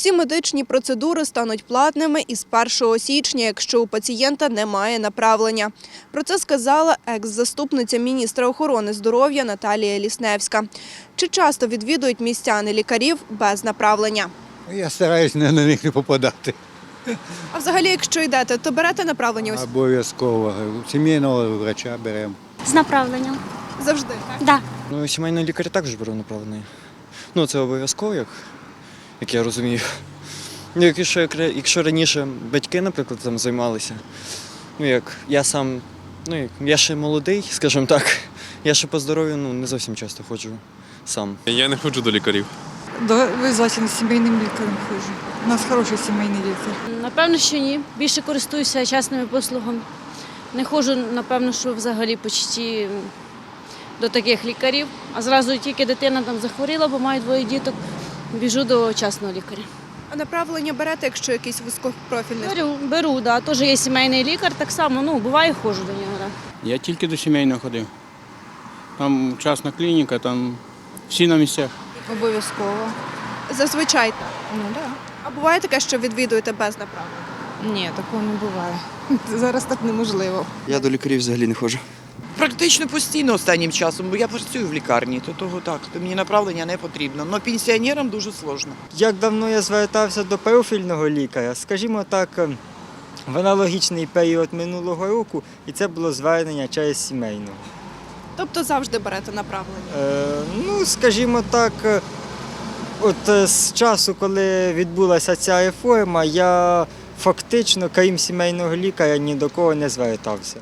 Всі медичні процедури стануть платними із 1 січня, якщо у пацієнта немає направлення. Про це сказала екс-заступниця міністра охорони здоров'я Наталія Лісневська. Чи часто відвідують містяни лікарів без направлення? Я стараюсь на на них не попадати. А взагалі, якщо йдете, то берете направлення ось Обов'язково. Сімейного врача беремо. З направленням. завжди. Да. Ну, сімейний лікар також беру направлений. Ну, це обов'язково, як, як я розумію. Ну, якщо, якщо раніше батьки, наприклад, там займалися, ну як я сам, ну як я ще молодий, скажімо так, я ще по здоров'ю ну, не зовсім часто ходжу сам. Я не ходжу до лікарів. Да, обов'язково з сімейним лікарем ходжу. У нас хороший сімейний лікар. Напевно, що ні. Більше користуюся частними послугами. Не ходжу, напевно, що взагалі почті до таких лікарів. А зразу тільки дитина там захворіла, бо маю двоє діток, біжу до частного лікаря. А направлення берете, якщо якийсь вузькопрофільний? Беру, беру, да. Теж є сімейний лікар, так само, ну, буває, ходжу до нього. Да. Я тільки до сімейного ходив. Там частна клініка, там всі на місцях. Обов'язково. Зазвичай. так. Ну так. А буває таке, що відвідуєте без направлення? Ні, такого не буває. Зараз так неможливо. Я до лікарів взагалі не ходжу. Практично постійно останнім часом, бо я працюю в лікарні, то того так, то мені направлення не потрібно. Але пенсіонерам дуже сложно. Як давно я звертався до профільного лікаря, скажімо так, е, в аналогічний період минулого року, і це було звернення через сімейного. Тобто завжди берете направлення? Е, ну, скажімо так, е, от е, з часу, коли відбулася ця реформа, я фактично, крім сімейного лікаря, ні до кого не звертався.